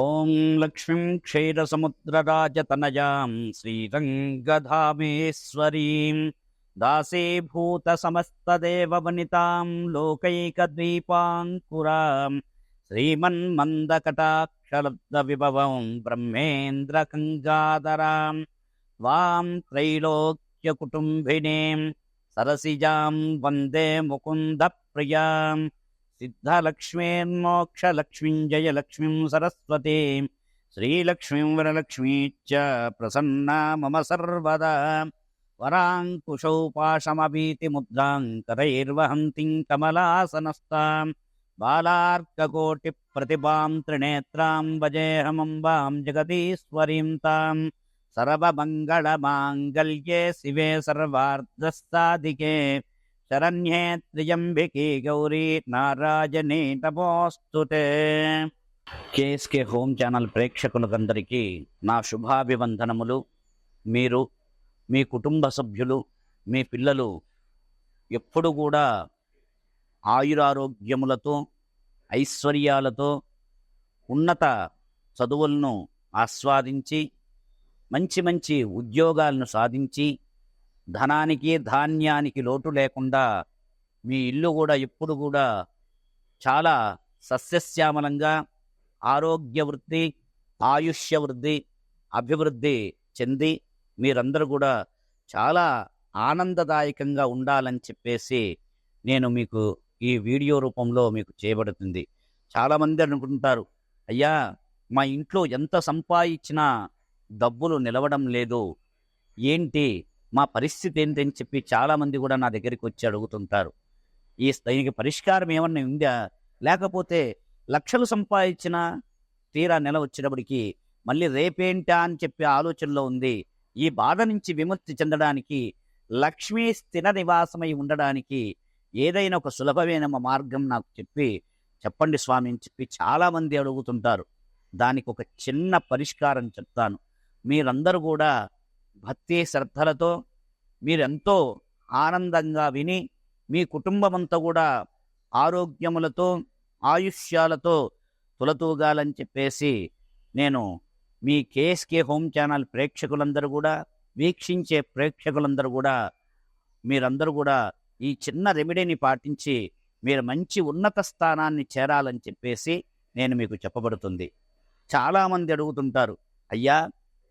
ॐ लक्ष्मीं क्षीरसमुद्रराजतनयां श्रीरङ्गधामेश्वरीं दासीभूतसमस्तदेववनितां लोकैकद्वीपाङ्कुरां श्रीमन्मन्दकटाक्षलब्धविभवं ब्रह्मेन्द्रकङ्गाधरां वां त्रैलोक्यकुटुम्बिनीं सरसिजां वन्दे मुकुन्दप्रियाम् सिद्धलक्ष्मीर्मोक्षलक्ष्मीं जयलक्ष्मीं सरस्वतीं। श्रीलक्ष्मीं वरलक्ष्मीश्च प्रसन्ना मम सर्वदा। वराङ्कुशौ पाशमभीतिमुद्रां करैर्वहन्तीं कमलासनस्तां। बालार्ककोटिप्रतिभां त्रिनेत्रां भजेऽहमम्बां जगदीश्वरीं तां। सर्वमङ्गलमाङ्गल्ये शिवे सर्वार्धसाधिके। శరణ్యే త్రియంబికి గౌరీ నారాయణి నమోస్తుతే కేఎస్కే హోమ్ ఛానల్ ప్రేక్షకులకందరికీ నా శుభాభివందనములు. మీరు మీ కుటుంబ సభ్యులు మీ పిల్లలు ఎప్పుడు కూడా ఆయురారోగ్యములతో ఐశ్వర్యాలతో ఉన్నత చదువులను ఆస్వాదించి మంచి మంచి ఉద్యోగాలను సాధించి ధనానికి ధాన్యానికి లోటు లేకుండా మీ ఇల్లు కూడా ఎప్పుడు కూడా చాలా సస్యశ్యామలంగా ఆరోగ్య వృద్ధి ఆయుష్య వృద్ధి అభివృద్ధి చెంది మీరందరూ కూడా చాలా ఆనందదాయకంగా ఉండాలని చెప్పేసి నేను మీకు ఈ వీడియో రూపంలో మీకు చేయబడుతుంది. చాలామంది అనుకుంటారు అయ్యా మా ఇంట్లో ఎంత సంపాదించినా డబ్బులు నిలవడం లేదు. ఏంటి మా పరిస్థితి ఏంటని చెప్పి చాలామంది కూడా నా దగ్గరికి వచ్చి అడుగుతుంటారు. ఈ దీనికి పరిష్కారం ఏమన్నా ఉందా? లేకపోతే లక్షలు సంపాదించిన తీరా నెల వచ్చినప్పటికీ మళ్ళీ రేపేంటా అని చెప్పి ఆలోచనలో ఉంది. ఈ బాధ నుంచి విముక్తి చెందడానికి లక్ష్మీ స్థిర నివాసమై ఉండడానికి ఏదైనా ఒక సులభమైన మార్గం నాకు చెప్పి చెప్పండి స్వామి అని చెప్పి చాలామంది అడుగుతుంటారు. దానికి ఒక చిన్న పరిష్కారం చెప్తాను. మీరందరూ కూడా భక్తి శ్రద్ధలతో మీరెంతో ఆనందంగా విని మీ కుటుంబమంతా కూడా ఆరోగ్యములతో ఆయుష్యాలతో తులతూగాలని చెప్పేసి నేను మీ కేఎస్కే హోమ్ ఛానల్ ప్రేక్షకులందరూ కూడా వీక్షించే ప్రేక్షకులందరూ కూడా మీరందరూ కూడా ఈ చిన్న రెమెడీని పాటించి మీరు మంచి ఉన్నత స్థానాన్ని చేరాలని చెప్పేసి నేను మీకు చెప్పబడుతుంది. చాలామంది అడుగుతుంటారు అయ్యా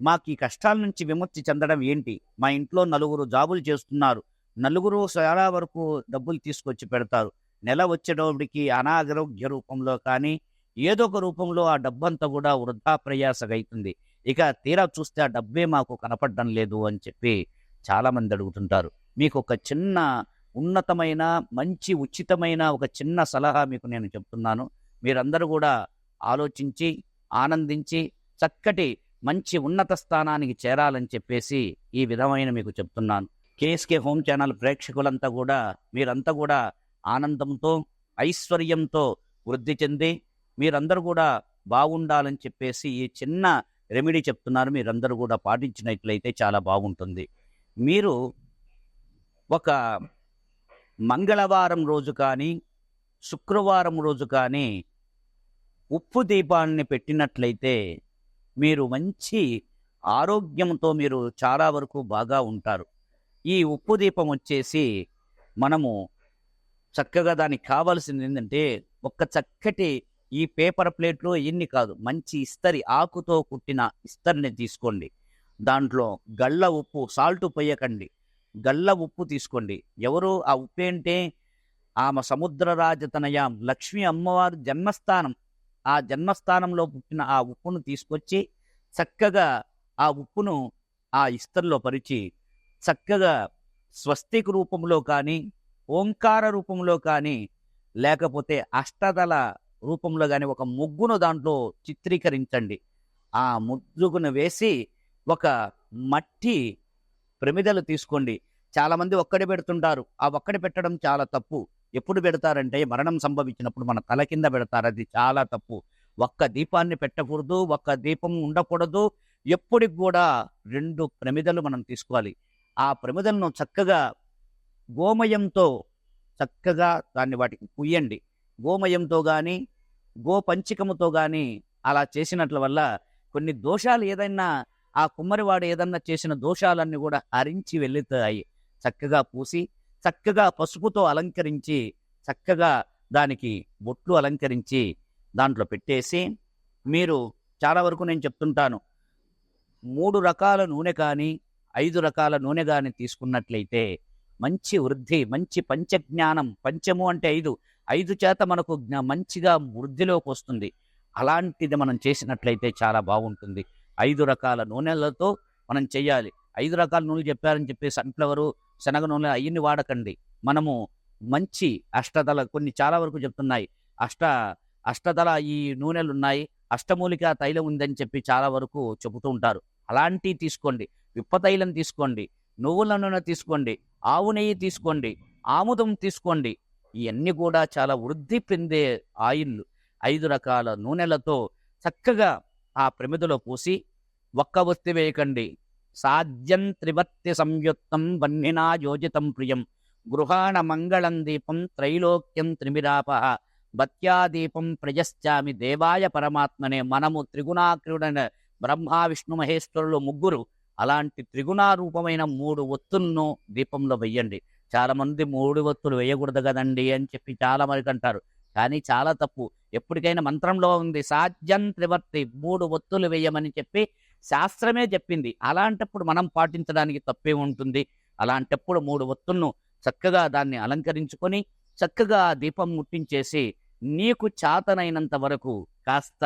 మాకు ఈ కష్టాల నుంచి విముక్తి చెందడం ఏంటి? మా ఇంట్లో నలుగురు జాబులు చేస్తున్నారు. నలుగురు చాలా వరకు డబ్బులు తీసుకొచ్చి పెడతారు. నెల వచ్చేటప్పటికి అనారోగ్య రూపంలో కానీ ఏదో ఒక రూపంలో ఆ డబ్బంతా కూడా వృధా ఇక తీరా చూస్తే ఆ డబ్బే మాకు కనపడడం లేదు అని చెప్పి చాలామంది అడుగుతుంటారు. మీకు ఒక చిన్న ఉన్నతమైన మంచి ఉచితమైన ఒక చిన్న సలహా మీకు నేను చెప్తున్నాను. మీరందరూ కూడా ఆలోచించి ఆనందించి చక్కటి మంచి ఉన్నత స్థానానికి చేరాలని చెప్పేసి ఈ విధమైన మీకు చెప్తున్నాను. కేఎస్కే హోమ్ ఛానల్ ప్రేక్షకులంతా కూడా మీరంతా కూడా ఆనందంతో ఐశ్వర్యంతో వృద్ధి చెంది మీరందరూ కూడా బాగుండాలని చెప్పేసి ఈ చిన్న రెమెడీ చెప్తున్నారు. మీరందరూ కూడా పాటించినట్లయితే చాలా బాగుంటుంది. మీరు ఒక మంగళవారం రోజు కానీ శుక్రవారం రోజు కానీ ఉప్పు దీపాన్ని పెట్టినట్లయితే మీరు మంచి ఆరోగ్యంతో మీరు చాలా వరకు బాగా ఉంటారు. ఈ ఉప్పు దీపం వచ్చేసి మనము చక్కగా దానికి కావాల్సింది ఏంటంటే ఒక చక్కటి ఈ పేపర్ ప్లేట్లో ఎన్ని కాదు మంచి ఇస్తరి ఆకుతో కుట్టిన ఇస్తరిని తీసుకోండి. దాంట్లో గళ్ళ ఉప్పు సాల్ట్ పొయ్యకండి గళ్ళ ఉప్పు తీసుకోండి. ఎవరు ఆ ఉప్పు ఏంటే ఆమె సముద్రరాజతనయాం లక్ష్మీ అమ్మవారి జన్మస్థానం. ఆ జన్మస్థానంలో పుట్టిన ఆ ఉప్పును తీసుకొచ్చి చక్కగా ఆ ఉప్పును ఆ ఇస్తర్లో పరిచి చక్కగా స్వస్తిక్ రూపంలో కానీ ఓంకార రూపంలో కానీ లేకపోతే అష్టదళ రూపంలో కానీ ఒక ముగ్గును దాంట్లో చిత్రీకరించండి. ఆ ముగ్గును వేసి ఒక మట్టి ప్రమిదలు తీసుకోండి. చాలామంది ఒక్కడే పెడుతుంటారు. ఆ ఒక్కడి పెట్టడం చాలా తప్పు. ఎప్పుడు పెడతారంటే మరణం సంభవించినప్పుడు మన తల కింద పెడతారు. అది చాలా తప్పు. ఒక్క దీపాన్ని పెట్టకూడదు ఒక్క దీపం ఉండకూడదు. ఎప్పటికి కూడా రెండు ప్రమిదలు మనం తీసుకోవాలి. ఆ ప్రమిదలను చక్కగా గోమయంతో చక్కగా దాన్ని వాటికి పుయ్యండి గోమయంతో కానీ గోపంచికముతో కానీ అలా చేసినట్ల వల్ల కొన్ని దోషాలు ఏదైనా ఆ కుమ్మరివాడు ఏదన్నా చేసిన దోషాలన్నీ కూడా హరించి వెళ్ళుతాయి చక్కగా పూసి చక్కగా పసుపుతో అలంకరించి చక్కగా దానికి బొట్లు అలంకరించి దాంట్లో పెట్టేసి మీరు చాలా వరకు నేను చెప్తుంటాను. మూడు రకాల నూనె కానీ ఐదు రకాల నూనె కానీ తీసుకున్నట్లయితే మంచి వృద్ధి మంచి పంచజ్ఞానం పంచము అంటే ఐదు. ఐదు చేత మనకు జ్ఞా- మంచిగా వృద్ధిలోకి వస్తుంది. అలాంటిది మనం చేసినట్లయితే చాలా బాగుంటుంది. ఐదు రకాల నూనెలతో మనం చేయాలి. ఐదు రకాల నూనెలు చెప్పారని చెప్పి సన్ఫ్లవరు శనగ నూనె అవన్నీ వాడకండి. మనము మంచి అష్టదళ కొన్ని చాలా వరకు చెప్తున్నాయి. అష్ట అష్టదళ ఈ నూనెలు ఉన్నాయి. అష్టమూలిక తైలం ఉందని చెప్పి చాలా వరకు చెబుతూ ఉంటారు. అలాంటివి తీసుకోండి. విప్ప తైలం తీసుకోండి. నువ్వుల నూనె తీసుకోండి. ఆవు నెయ్యి తీసుకోండి. ఆముదం తీసుకోండి. ఇవన్నీ కూడా చాలా వృద్ధి పొందే ఆయిల్ ఐదు రకాల నూనెలతో చక్కగా ఆ ప్రమిదలో పూసి ఒక్క ఒత్తి వేయకండి. సాధ్యం త్రివర్తి సంయుక్తం వన్నినా యోజితం ప్రియం. గృహాణ మంగళం దీపం త్రైలోక్యం త్రిమిరాప. భత్యాదీపం ప్రజశ్చామి దేవాయ పరమాత్మనే. మనము త్రిగుణాక్రుడైన బ్రహ్మ విష్ణు మహేశ్వరులు ముగ్గురు. అలాంటి త్రిగుణారూపమైన మూడు ఒత్తులను దీపంలో వెయ్యండి. చాలామంది మూడు ఒత్తులు వేయకూడదు కదండి అని చెప్పి చాలా మందికి అంటారు. కానీ చాలా తప్పు. ఎప్పటికైనా మంత్రంలో ఉంది సాధ్యం త్రివర్తి మూడు ఒత్తులు వేయమని చెప్పి శాస్త్రమే చెప్పింది. అలాంటప్పుడు మనం పాటించడానికి తప్పే ఉంటుంది. అలాంటప్పుడు మూడు ఒత్తులను చక్కగా దాన్ని అలంకరించుకొని చక్కగా ఆ దీపం ముట్టించేసి నీకు చాతనైనంత వరకు కాస్త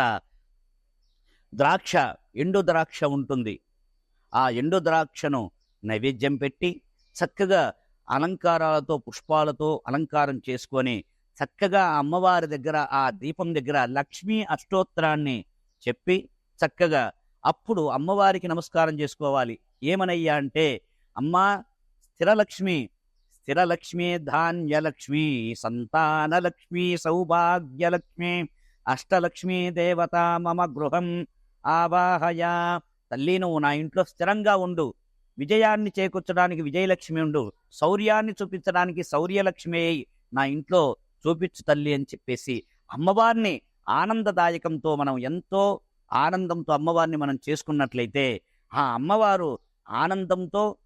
ద్రాక్ష ఎండు ద్రాక్ష ఉంటుంది. ఆ ఎండు ద్రాక్షను నైవేద్యం పెట్టి చక్కగా అలంకారాలతో పుష్పాలతో అలంకారం చేసుకొని చక్కగా అమ్మవారి దగ్గర ఆ దీపం దగ్గర లక్ష్మీ అష్టోత్తరాన్ని చెప్పి చక్కగా అప్పుడు అమ్మవారికి నమస్కారం చేసుకోవాలి. ఏమనయ్యా అంటే అమ్మా స్థిరలక్ష్మి స్థిరలక్ష్మి ధాన్యలక్ష్మి సంతానలక్ష్మి సౌభాగ్యలక్ష్మి అష్టలక్ష్మి దేవత మమ గృహం ఆవాహయ. తల్లి నువ్వు నా ఇంట్లో స్థిరంగా ఉండు. విజయాన్ని చేకూర్చడానికి విజయలక్ష్మి ఉండు. శౌర్యాన్ని చూపించడానికి శౌర్యలక్ష్మి నా ఇంట్లో చూపించు తల్లి అని చెప్పేసి అమ్మవారిని ఆనందదాయకంతో మనం ఎంతో ఆనందంతో అమ్మవారిని మనం చేసుకున్నట్లయితే ఆ అమ్మవారు ఆనందంతో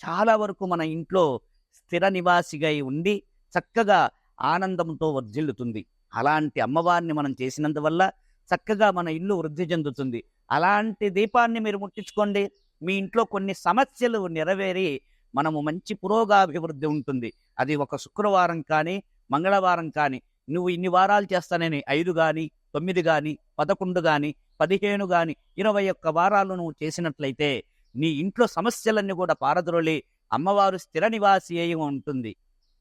చాలా వరకు మన ఇంట్లో స్థిర నివాసిగా ఉండి చక్కగా ఆనందంతో వర్ధిల్లుతుంది. అలాంటి అమ్మవారిని మనం చేసినందువల్ల చక్కగా మన ఇల్లు వృద్ధి చెందుతుంది. అలాంటి దీపాన్ని మీరు ముట్టించుకోండి. మీ ఇంట్లో కొన్ని సమస్యలు నెరవేరి మనము మంచి పురోగాభివృద్ధి ఉంటుంది. అది ఒక శుక్రవారం కానీ మంగళవారం కానీ నువ్వు ఇన్ని వారాలు చేస్తానని ఐదు కానీ తొమ్మిది కానీ పదకొండు కానీ పదిహేను కానీ ఇరవై ఒక్క వారాలు నువ్వు చేసినట్లయితే నీ ఇంట్లో సమస్యలన్నీ కూడా పారద్రోలి అమ్మవారు స్థిర నివాసి అయి ఉంటుంది.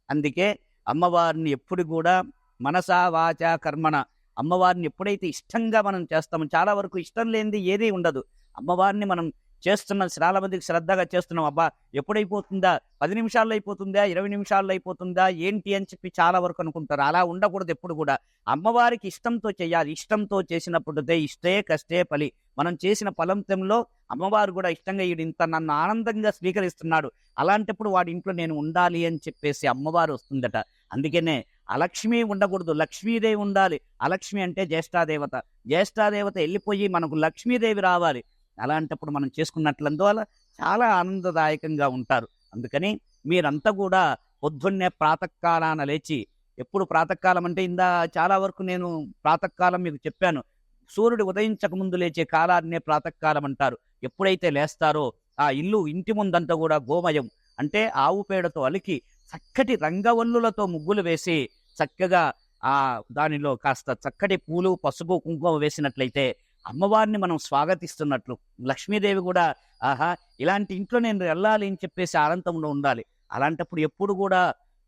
అందుకే అమ్మవారిని ఎప్పుడు కూడా మనసా వాచ కర్మణ అమ్మవారిని ఎప్పుడైతే ఇష్టంగా మనం చేస్తామో చాలా వరకు ఇష్టం లేనిది ఏదీ ఉండదు. అమ్మవారిని మనం చేస్తున్నాం చాలా మందికి శ్రద్ధగా చేస్తున్నాం. అబ్బా ఎప్పుడైపోతుందా? పది నిమిషాల్లో అయిపోతుందా? ఇరవై నిమిషాల్లో అయిపోతుందా? ఏంటి అని చెప్పి చాలా వరకు అనుకుంటారు. అలా ఉండకూడదు ఎప్పుడు కూడా. అమ్మవారికి ఇష్టంతో చేయాలి. ఇష్టంతో చేసినప్పుడుదే ఇష్టే కష్టే ఫలి. మనం చేసిన ఫలంతంలో అమ్మవారు కూడా ఇష్టంగా ఈడు ఇంత నన్ను ఆనందంగా స్వీకరిస్తున్నాడు. అలాంటప్పుడు వాడి ఇంట్లో నేను ఉండాలి అని చెప్పేసి అమ్మవారు వస్తుందట. అందుకనే అలక్ష్మి ఉండకూడదు. లక్ష్మీదేవి ఉండాలి. అలక్ష్మి అంటే జ్యేష్ఠాదేవత. జ్యేష్ఠాదేవత వెళ్ళిపోయి మనకు లక్ష్మీదేవి రావాలి. అలాంటప్పుడు మనం చేసుకున్నట్లందువల్ల చాలా ఆనందదాయకంగా ఉంటారు. అందుకని మీరంతా కూడా పొద్దున్నే ప్రాతకాలాన లేచి ఎప్పుడు ప్రాతకాలం అంటే ఇందా చాలా వరకు నేను ప్రాతకాలం మీకు చెప్పాను. సూర్యుడు ఉదయించక ముందు లేచే కాలాన్నే ప్రాతకాలం అంటారు. ఎప్పుడైతే లేస్తారో ఆ ఇల్లు ఇంటి ముందంతా కూడా గోమయం. అంటే ఆవు పేడతో అలికి చక్కటి రంగవల్లులతో ముగ్గులు వేసి చక్కగా ఆ దానిలో కాస్త చక్కటి పూలు పసుపు కుంకుమ వేసినట్లయితే అమ్మవారిని మనం స్వాగతిస్తున్నట్లు. లక్ష్మీదేవి కూడా ఆహా ఇలాంటి ఇంట్లో నేను వెళ్ళాలి అని చెప్పేసి ఆనందంలో ఉండాలి. అలాంటప్పుడు ఎప్పుడు కూడా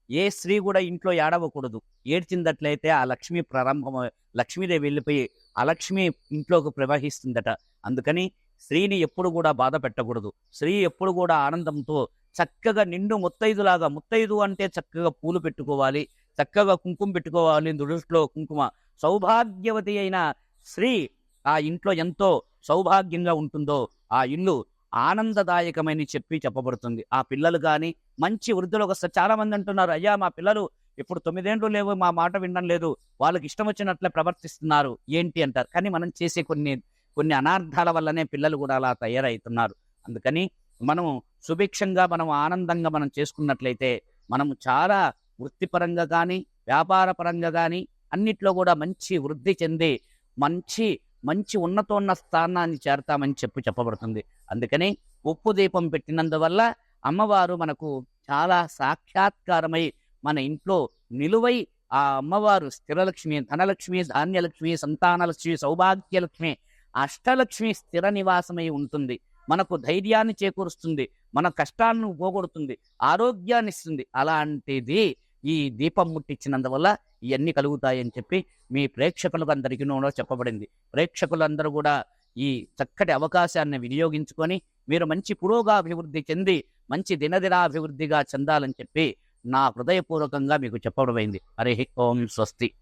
ఏ స్త్రీ కూడా ఇంట్లో ఏడవకూడదు. ఏడ్చిందట్లయితే ఆ లక్ష్మి ప్రారంభం లక్ష్మీదేవి వెళ్ళిపోయి ఆ లక్ష్మి ఇంట్లోకి ప్రవహిస్తుందట. అందుకని స్త్రీని ఎప్పుడు కూడా బాధ పెట్టకూడదు. స్త్రీ ఎప్పుడు కూడా ఆనందంతో చక్కగా నిండు ముత్తైదులాగా ముత్తైదు అంటే చక్కగా పూలు పెట్టుకోవాలి చక్కగా కుంకుమ పెట్టుకోవాలి దృష్టిలో కుంకుమ. సౌభాగ్యవతి అయిన స్త్రీ ఆ ఇంట్లో ఎంతో సౌభాగ్యంగా ఉంటుందో ఆ ఇల్లు ఆనందదాయకమని చెప్పి చెప్పబడుతుంది. ఆ పిల్లలు కానీ మంచి వృద్ధులు ఒక చాలా మంది అంటున్నారు అయ్యా మా పిల్లలు ఇప్పుడు తొమ్మిదేండ్లు లేవు మా మాట వినడం లేదు వాళ్ళకి ఇష్టం వచ్చినట్లే ప్రవర్తిస్తున్నారు ఏంటి? అంటారు. కానీ మనం చేసే కొన్ని కొన్ని అనార్థాల వల్లనే పిల్లలు కూడా అలా తయారవుతున్నారు. అందుకని మనము సుభిక్షంగా మనం ఆనందంగా మనం చేసుకున్నట్లయితే మనము చాలా వృత్తిపరంగా కానీ వ్యాపార పరంగా కానీ అన్నిట్లో కూడా మంచి వృద్ధి చెంది మంచి మంచి ఉన్నతోన్న స్థానాన్ని చేరతామని చెప్పి చెప్పబడుతుంది. అందుకని ఉప్పు దీపం పెట్టినందువల్ల అమ్మవారు మనకు చాలా సాక్షాత్కారమై మన ఇంట్లో నిలువై ఆ అమ్మవారు స్థిరలక్ష్మి ధనలక్ష్మి ధాన్యలక్ష్మి సంతానలక్ష్మి సౌభాగ్యలక్ష్మి అష్టలక్ష్మి స్థిర నివాసమై ఉంటుంది. మనకు ధైర్యాన్ని చేకూరుస్తుంది. మన కష్టాలను పోగొడుతుంది. ఆరోగ్యాన్ని ఇస్తుంది అలాంటిది ఈ దీపం ముట్టించినందువల్ల ఇవన్నీ కలుగుతాయని చెప్పి మీ ప్రేక్షకులకు అందరికీ చెప్పబడింది. ప్రేక్షకులందరూ కూడా ఈ చక్కటి అవకాశాన్ని వినియోగించుకొని మీరు మంచి పురోగాభివృద్ధి చెంది మంచి దినదినాభివృద్ధిగా చెందాలని చెప్పి నా హృదయపూర్వకంగా మీకు చెప్పడమైంది హరి ఓం స్వస్తి.